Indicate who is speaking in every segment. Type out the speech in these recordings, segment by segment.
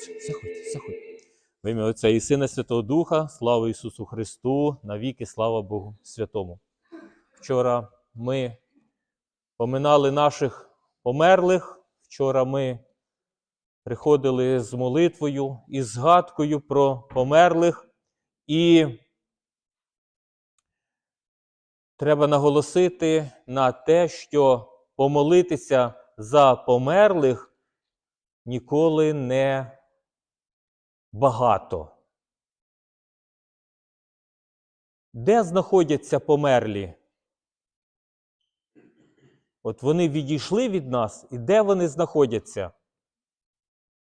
Speaker 1: Заходьте, заходьте. В ім'я Отця і Сина Святого Духа, слава Ісусу Христу, навіки слава Богу Святому. Вчора ми поминали наших померлих. Вчора ми приходили з молитвою і згадкою про померлих. І треба наголосити на те, що помолитися за померлих ніколи не багато. Де знаходяться померлі? От вони відійшли від нас, і де вони знаходяться?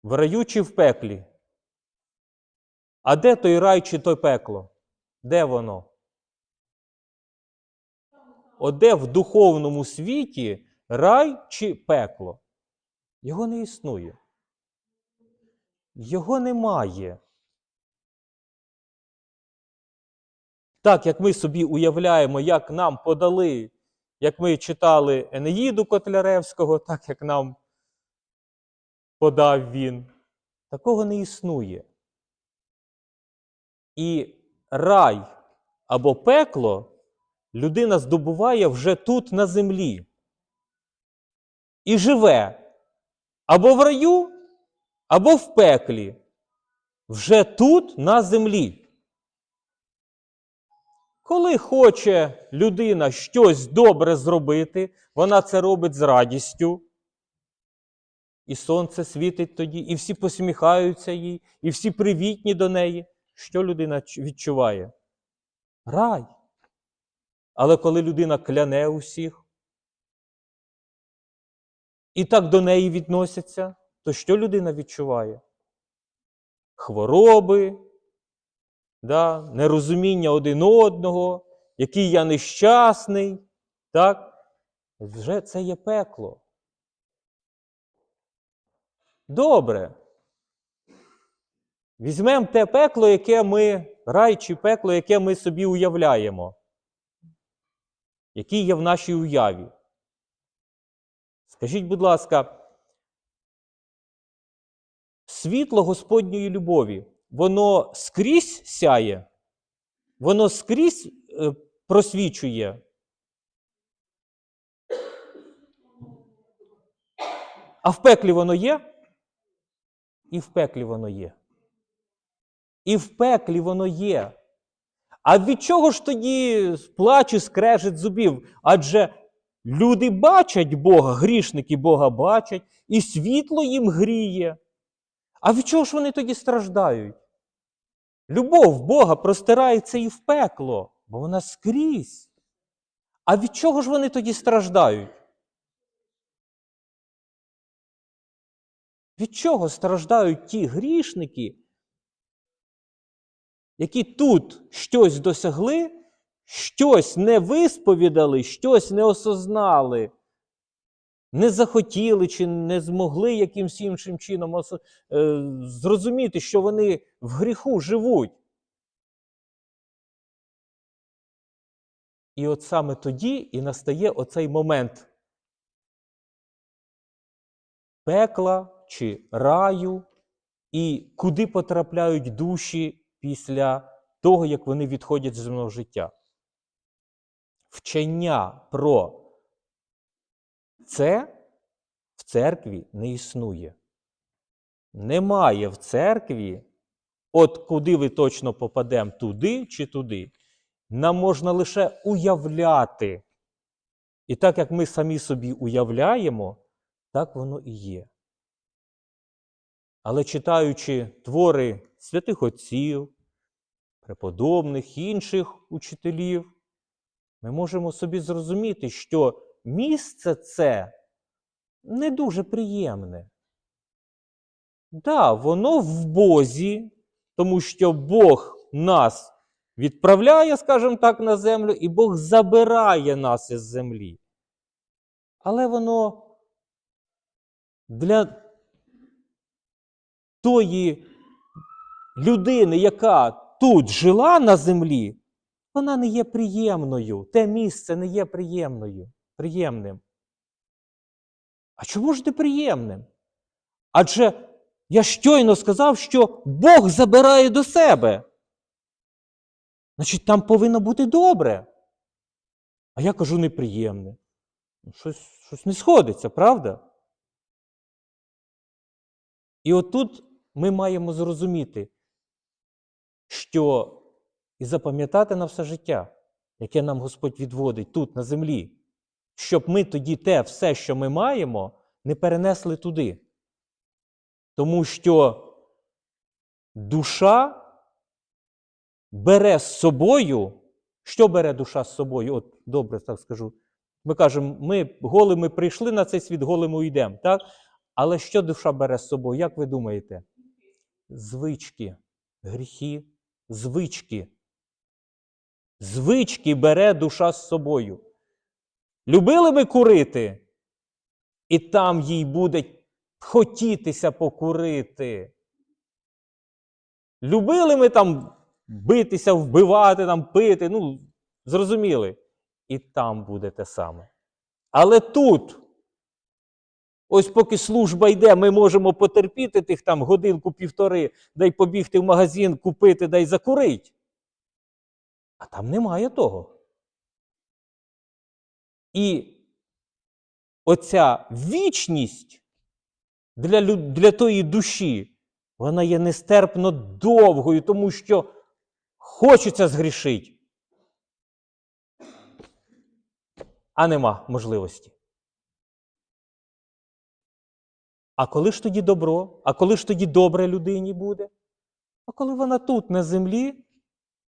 Speaker 1: В раю чи в пеклі? А де той рай чи той пекло? Де воно? От де в духовному світі рай чи пекло? Його не існує. Його немає. Так, як ми собі уявляємо, як нам подали, як ми читали Енеїду Котляревського, так як нам подав він, такого не існує. І рай або пекло людина здобуває вже тут на землі. І живе або в раю, або в пеклі, вже тут на землі. Коли хоче людина щось добре зробити, вона це робить з радістю. І сонце світить тоді, і всі посміхаються їй, і всі привітні до неї. Що людина відчуває? Рай. Але коли людина кляне усіх, і так до неї відносяться, то що людина відчуває? Хвороби, да, нерозуміння один одного, який я нещасний. Так? Вже це є пекло. Добре. Візьмемо те пекло, яке ми, рай чи пекло, яке ми собі уявляємо, які є в нашій уяві. Скажіть, будь ласка, світло Господньої любові, воно скрізь сяє, воно скрізь е, просвічує. А в пеклі воно є? І в пеклі воно є. І в пеклі воно є. А від чого ж тоді плач і зубів? Адже люди бачать Бога, грішники Бога бачать, і світло їм гріє. А від чого ж вони тоді страждають? Любов Бога простирається і в пекло, бо вона скрізь. А від чого ж вони тоді страждають? Від чого страждають ті грішники, які тут щось досягли, щось не висповідали, щось не осознали, не захотіли чи не змогли якимсь іншим чином е, зрозуміти, що вони в гріху живуть. І от саме тоді і настає оцей момент пекла чи раю, і куди потрапляють душі після того, як вони відходять з земного життя. Вчення про це в церкві не існує. Немає в церкві, от куди ви точно попадемо, туди чи туди. Нам можна лише уявляти. І так як ми самі собі уявляємо, так воно і є. Але читаючи твори святих отців, преподобних інших учителів, ми можемо собі зрозуміти, що місце це не дуже приємне. Да, воно в Бозі, тому що Бог нас відправляє, скажімо так, на землю, і Бог забирає нас із землі. Але воно для тої людини, яка тут жила на землі, вона не є приємною. Те місце не є приємною, приємним. А чому ж не приємним? Адже Я щойно сказав, що Бог забирає до себе. Значить, там повинно бути добре. А я кажу неприємне. Ну, Щось, щось не сходиться, правда? І отут ми маємо зрозуміти, що і запам'ятати на все життя, яке нам Господь відводить тут, на землі, щоб ми тоді те все, що ми маємо, не перенесли туди. Тому що душа бере з собою, що бере душа з собою? От добре так скажу. Ми кажемо, ми голими прийшли на цей світ, голими уйдемо. Так? Але що душа бере з собою? Як ви думаєте? Звички, гріхи, звички. Звички бере душа з собою. Любили ми курити, і там їй буде хотітися покурити. Любили ми там битися, вбивати, там, пити, ну, зрозуміли. І там буде те саме. Але тут, ось поки служба йде, ми можемо потерпіти тих там годинку-півтори, дай побігти в магазин, купити, дай закурить. А там немає того. І оця вічність для, для тої душі, вона є нестерпно довгою, тому що хочеться згрішити. А нема можливості. А коли ж тоді добро? А коли ж тоді добре людині буде? А коли вона тут, на землі,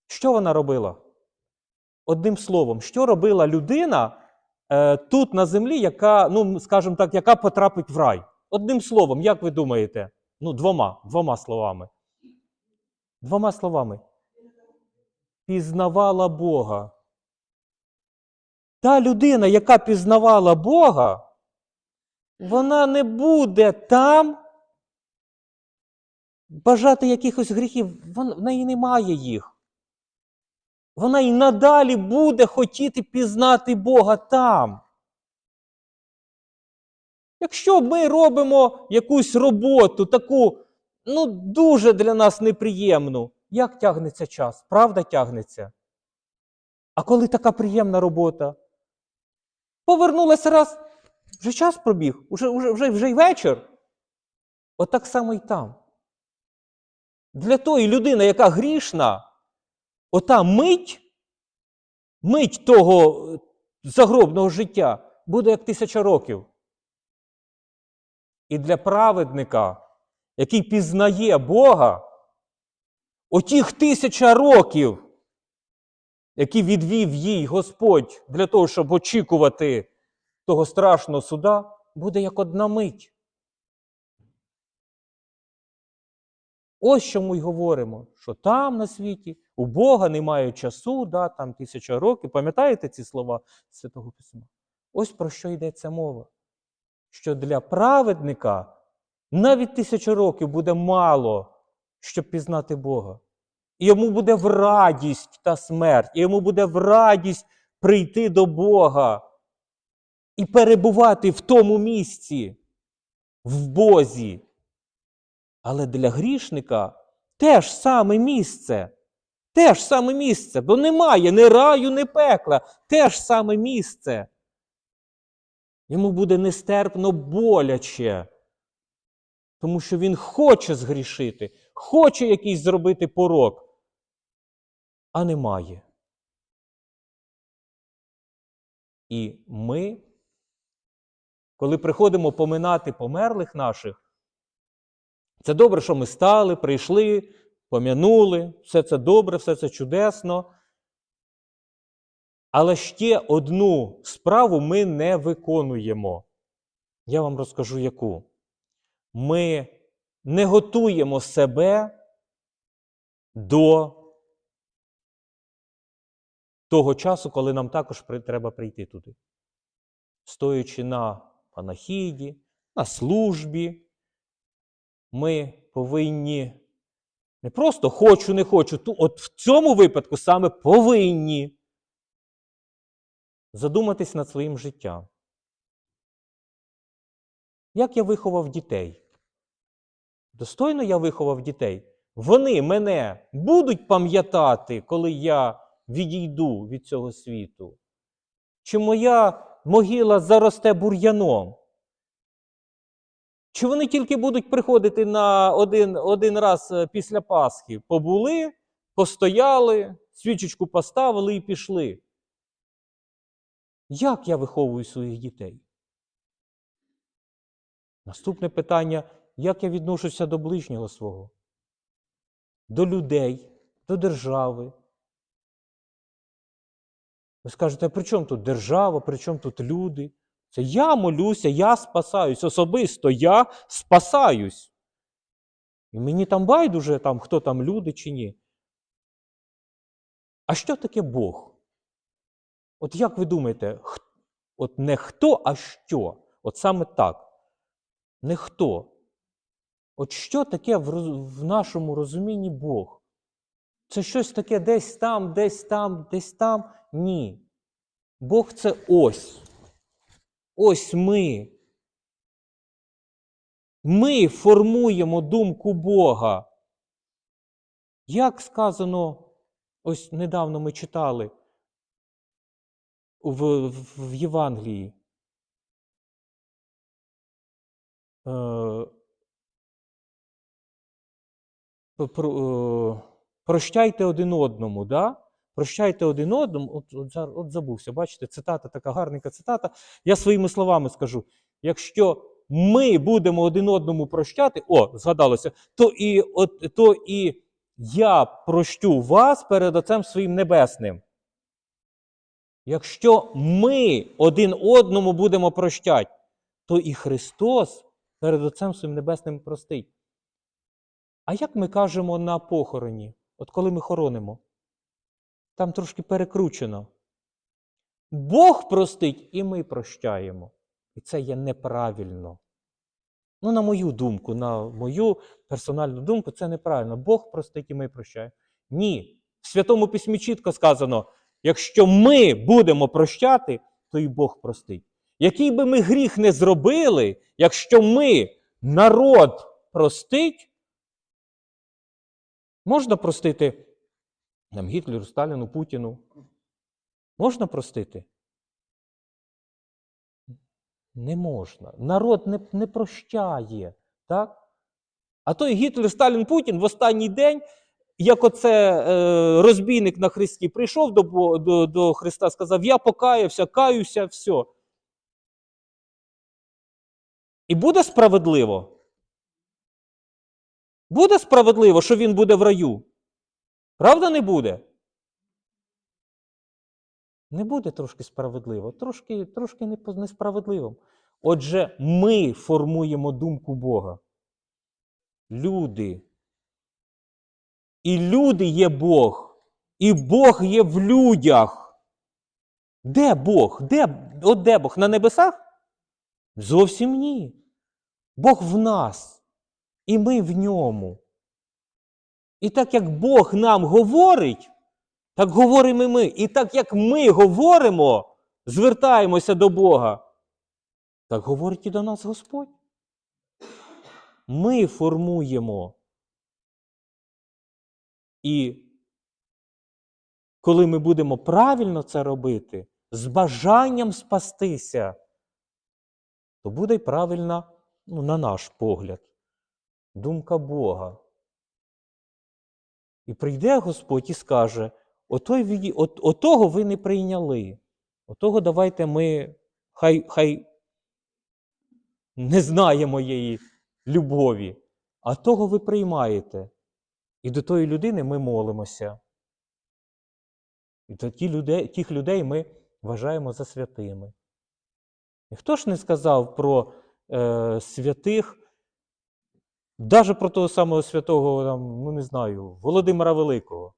Speaker 1: що вона робила? Одним словом, що робила людина е, тут на землі, яка, ну, скажімо так, яка потрапить в рай? Одним словом, як ви думаєте? Ну, двома, двома словами. Двома словами. Пізнавала Бога. Та людина, яка пізнавала Бога, вона не буде там бажати якихось гріхів. В неї немає їх. Вона і надалі буде хотіти пізнати Бога там. Якщо ми робимо якусь роботу, таку, ну, дуже для нас неприємну, як тягнеться час? Правда тягнеться? А коли така приємна робота? Повернулася раз, вже час пробіг, вже, вже, вже, вже й вечір. Отак само і там. Для тої людини, яка грішна, ота мить, мить того е, загробного життя буде як тисяча років. І для праведника, який пізнає Бога, отіх тисяча років, які відвів їй Господь для того, щоб очікувати того страшного суда, буде як одна мить. Ось що ми й говоримо, що там на світі у Бога немає часу, да, там тисяча років. Пам'ятаєте ці слова Святого Письма? Ось про що йдеться мова. Що для праведника навіть тисяча років буде мало, щоб пізнати Бога. І йому буде в радість та смерть, і йому буде в радість прийти до Бога і перебувати в тому місці, в Бозі. Але для грішника те ж саме місце. Те ж саме місце, бо немає ні раю, ні пекла. Те ж саме місце. Йому буде нестерпно боляче, тому що він хоче згрішити, хоче якийсь зробити порок, а немає. І ми, коли приходимо поминати померлих наших, це добре, що ми стали, прийшли, пом'янули, все це добре, все це чудесно. Але ще одну справу ми не виконуємо. Я вам розкажу яку. Ми не готуємо себе до того часу, коли нам також треба прийти туди. Стоячи на панахіді, на службі, ми повинні не просто хочу, не хочу, от в цьому випадку саме повинні задуматись над своїм життям. Як я виховав дітей? Достойно я виховав дітей. Вони мене будуть пам'ятати, коли я відійду від цього світу. Чи моя могила заросте бур'яном? Чи вони тільки будуть приходити на один, один раз е, після Пасхи? Побули, постояли, свічечку поставили і пішли. Як я виховую своїх дітей? Наступне питання: як я відношуся до ближнього свого, до людей, до держави? Ви скажете, а при чому тут держава, при чому тут люди? Це я молюся, я спасаюсь. Особисто я спасаюсь. І мені там байдуже, там, хто там люди чи ні. А що таке Бог? От як ви думаєте, от не хто, а що? От саме так. Не хто. От що таке в, в нашому розумінні Бог? Це щось таке десь там, десь там, десь там? Ні. Бог це ось. Ось ми. Ми формуємо думку Бога. Як сказано, ось недавно ми читали в, в, в Євангелії. Е, про- е, прощайте один одному, да? Прощайте один одному. От, от, от забувся, бачите, цитата така гарненька цитата. Я своїми словами скажу: якщо ми будемо один одному прощати, о, згадалося, то і, от, то і я прощу вас перед Отцем своїм небесним. Якщо ми один одному будемо прощати, то і Христос перед Отцем своїм небесним простить. А як ми кажемо на похороні, от коли ми хоронимо? Там трошки перекручено. Бог простить, і ми прощаємо. І це є неправильно. Ну, на мою думку, на мою персональну думку, це неправильно. Бог простить і ми прощаємо. Ні. В Святому Письмі чітко сказано: якщо ми будемо прощати, то і Бог простить. Який би ми гріх не зробили, якщо ми народ простить, можна простити нам Гітлеру, Сталіну, Путіну. Можна простити? Не можна. Народ не, не прощає. Так? А той Гітлер, Сталін, Путін в останній день, як оце е, розбійник на Христі прийшов до, до, до Христа, сказав: Я покаявся, каюся, все. І буде справедливо? Буде справедливо, що він буде в раю? Правда, не буде? Не буде трошки справедливо, трошки, трошки несправедливо. Отже, ми формуємо думку Бога. Люди. І люди є Бог. І Бог є в людях. Де Бог? Де, от де Бог? На небесах? Зовсім ні. Бог в нас. І ми в ньому. І так як Бог нам говорить, так говоримо і ми. І так як ми говоримо, звертаємося до Бога, так говорить і до нас Господь. Ми формуємо. І коли ми будемо правильно це робити, з бажанням спастися, то буде й правильна, ну, на наш погляд, думка Бога. І прийде Господь і скаже: Отой, от, отого ви не прийняли. Отого давайте ми хай, хай не знає моєї любові, а того ви приймаєте. І до тої людини ми молимося. І до ті людей, тих людей ми вважаємо за святими. І хто ж не сказав про е, святих, навіть про того самого святого, там, ну не знаю, Володимира Великого.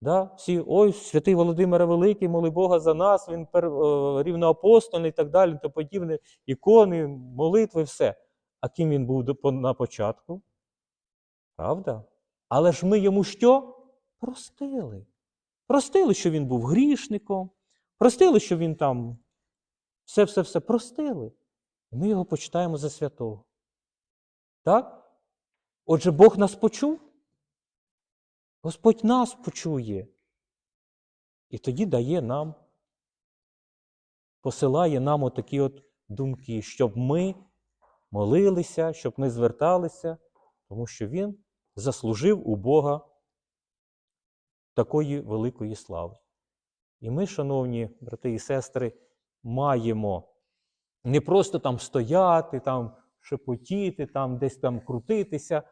Speaker 1: Да? Всі, ой, святий Володимир Великий, моли Бога за нас, він пер, е, рівноапостольний і так далі, то подібне, ікони, молитви, все. А ким він був на початку? Правда? Але ж ми йому що? Простили. Простили, що він був грішником, простили, що він там все-все-все простили. Ми його почитаємо за святого. Так? Отже, Бог нас почув. Господь нас почує. І тоді дає нам, посилає нам отакі от думки, щоб ми молилися, щоб ми зверталися, тому що Він заслужив у Бога такої великої слави. І ми, шановні брати і сестри, маємо не просто там стояти, там шепотіти, там десь там крутитися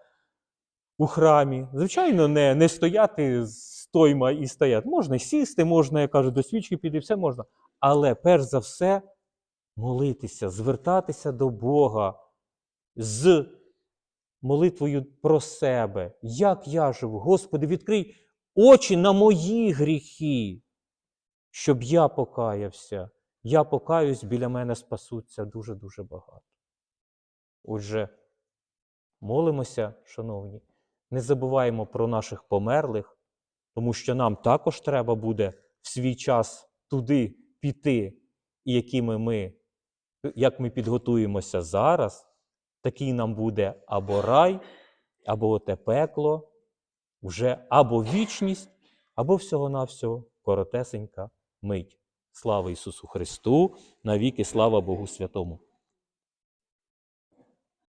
Speaker 1: у храмі. Звичайно, не, не стояти стойма і стояти. Можна сісти, можна, я кажу, до свічки піти, все можна. Але перш за все молитися, звертатися до Бога з молитвою про себе. Як я живу? Господи, відкрий очі на мої гріхи, щоб я покаявся. Я покаюсь, біля мене спасуться дуже-дуже багато. Отже, молимося, шановні, не забуваємо про наших померлих, тому що нам також треба буде в свій час туди піти, і якими ми, як ми підготуємося зараз, такий нам буде або рай, або оте пекло, вже або вічність, або всього-навсього коротесенька мить. Слава Ісусу Христу, навіки слава Богу Святому.